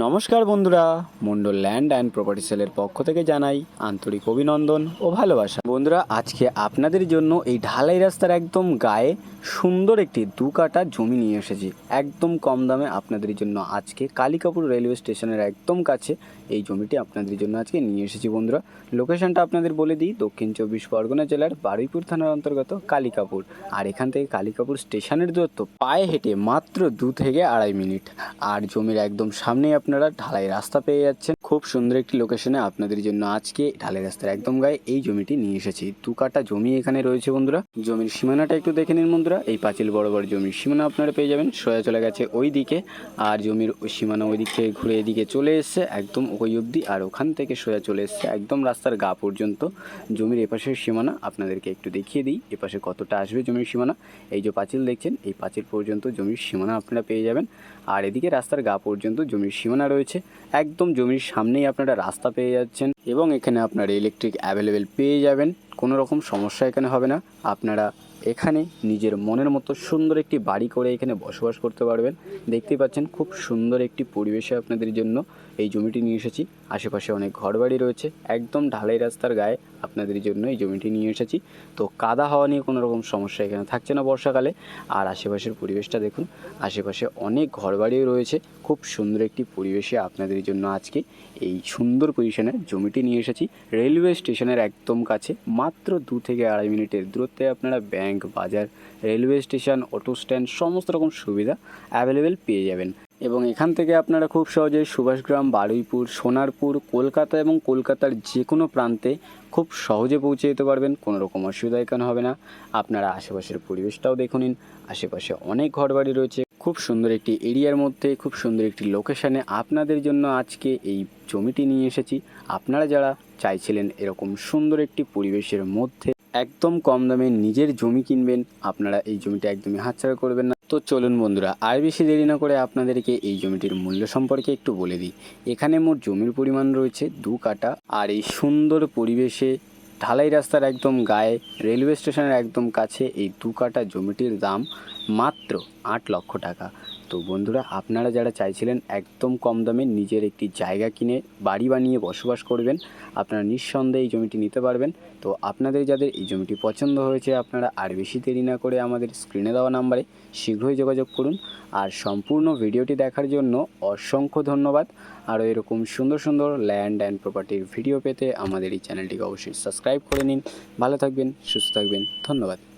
নমস্কার বন্ধুরা Mondal land and property সেলের পক্ষ থেকে জানাই আন্তরিক অভিনন্দন ও ভালোবাসা। বন্ধুরা, আজকে আপনাদের জন্য এই ঢালাই রাস্তার একদম গায়ে সুন্দর একটি দু কাটা জমি নিয়ে এসেছি। একদম কম দামে আপনাদের জন্য আজকে কালিকাপুর রেলওয়ে স্টেশনের একদম কাছে এই জমিটি আপনাদের জন্য আজকে নিয়ে এসেছি বন্ধুরা। লোকেশনটা আপনাদের বলে দিই, দক্ষিণ চব্বিশ পরগনা জেলার বারুইপুর থানার অন্তর্গত কালিকাপুর। আর এখান থেকে কালিকাপুর স্টেশনের দূরত্ব পায়ে হেঁটে মাত্র দু থেকে আড়াই মিনিট। আর জমির একদম সামনেই আপনারা ঢালাই রাস্তা পেয়ে যাচ্ছেন। খুব সুন্দর একটি লোকেশনে আপনাদের জন্য আজকে ঢালাই রাস্তার একদম গায়ে এই জমিটি নিয়ে এসেছি। দু কাটা জমি এখানে রয়েছে বন্ধুরা। জমির সীমানাটা একটু দেখে নিন বন্ধুরা। এই পাঁচিল বড় বড় জমির সীমানা আপনারা পেয়ে যাবেন। সোজা চলে গেছে ওই দিকে আর জমির সীমানা ওই দিক থেকে ঘুরে এদিকে চলে এসছে, একদম ওই অবধি। আর ওখান থেকে সোজা চলে এসছে একদম রাস্তার গা পর্যন্ত। জমির এপাশের সীমানা আপনাদেরকে একটু দেখিয়ে দিই। এপাশে কতটা আসবে জমির সীমানা? এই যে পাঁচিল দেখছেন, এই পাঁচিল পর্যন্ত জমির সীমানা আপনারা পেয়ে যাবেন। আর এদিকে রাস্তার গা পর্যন্ত জমির সীমানা রয়েছে। একদম জমির সামনেই আপনারা রাস্তা পেয়ে যাচ্ছেন। এবং এখানে আপনারা ইলেকট্রিক অ্যাভেলেবেল পেয়ে যাবেন। কোনো রকম সমস্যা এখানে হবে না। আপনারা এখানে নিজের মনের মতো সুন্দর একটি বাড়ি করে এখানে বসবাস করতে পারবেন। দেখতেই পাচ্ছেন খুব সুন্দর একটি পরিবেশে আপনাদের জন্য এই জমিটি নিয়ে এসেছি। আশেপাশে অনেক ঘরবাড়ি রয়েছে। একদম ঢালাই রাস্তার গায়ে আপনাদের জন্য এই জমিটি নিয়ে এসেছি। তো কাদা হওয়া নিয়ে কোনো রকম সমস্যা এখানে থাকছে না বর্ষাকালে। আর আশেপাশের পরিবেশটা দেখুন, আশেপাশে অনেক ঘরবাড়িও রয়েছে। খুব সুন্দর একটি পরিবেশে আপনাদের জন্য আজকে এই সুন্দর পজিশনে জমিটি নিয়ে এসেছি। রেলওয়ে স্টেশনের একদম কাছে, মাত্র দু থেকে আড়াই মিনিটের দূরত্বে আপনারা ব্যাংক বাজার, রেলওয়ে স্টেশন, অটো স্ট্যান্ড, সমস্ত রকম সুবিধা অ্যাভেলেবেল পেয়ে যাবেন। এবং এখান থেকে আপনারা খুব সহজে সুভাষগ্রাম, বারুইপুর, সোনারপুর, কলকাতা এবং কলকাতার যে কোনো প্রান্তে খুব সহজে পৌঁছে যেতে পারবেন। কোনো রকম অসুবিধা এখানে হবে না। আপনারা আশেপাশের পরিবেশটাও দেখে নিন। আশেপাশে অনেক ঘরবাড়ি রয়েছে। খুব সুন্দর একটি এরিয়ার মধ্যে, খুব সুন্দর একটি লোকেশানে আপনাদের জন্য আজকে এই জমিটি নিয়ে এসেছি। আপনারা যারা চাইছিলেন এরকম সুন্দর একটি পরিবেশের মধ্যে একদম কম দামে নিজের জমি কিনবেন। আপনারা এই জমিটা একদমই হাতছাড়া করবেন না। তো চলুন বন্ধুরা, আর বেশি দেরি না করে আপনাদেরকে এই জমিটির মূল্য সম্পর্কে একটু বলে দিই। এখানে মোট জমির পরিমাণ রয়েছে দু কাটা আর এই সুন্দর পরিবেশে ঢালাই রাস্তার একদম গায়ে, রেলওয়ে স্টেশনের একদম কাছে এই দু কাটা জমিটির দাম মাত্র আট লক্ষ টাকা। তো বন্ধুরা, আপনারা যারা চাইছিলেন একদম কম দামে নিজের একটি জায়গা কিনে বাড়ি বানিয়ে বসবাস করবেন, আপনারা নিঃসন্দেহে এই জমিটি নিতে পারবেন। তো আপনাদের যাদের এই জমিটি পছন্দ হয়েছে, আপনারা আর বেশি দেরি না করে আমাদের স্ক্রিনে দেওয়া নাম্বারে শীঘ্রই যোগাযোগ করুন। আর সম্পূর্ণ ভিডিওটি দেখার জন্য অসংখ্য ধন্যবাদ। আরও এরকম সুন্দর সুন্দর ল্যান্ড অ্যান্ড প্রপার্টির ভিডিও পেতে আমাদের এই চ্যানেলটিকে অবশ্যই সাবস্ক্রাইব করে নিন। ভালো থাকবেন, সুস্থ থাকবেন। ধন্যবাদ।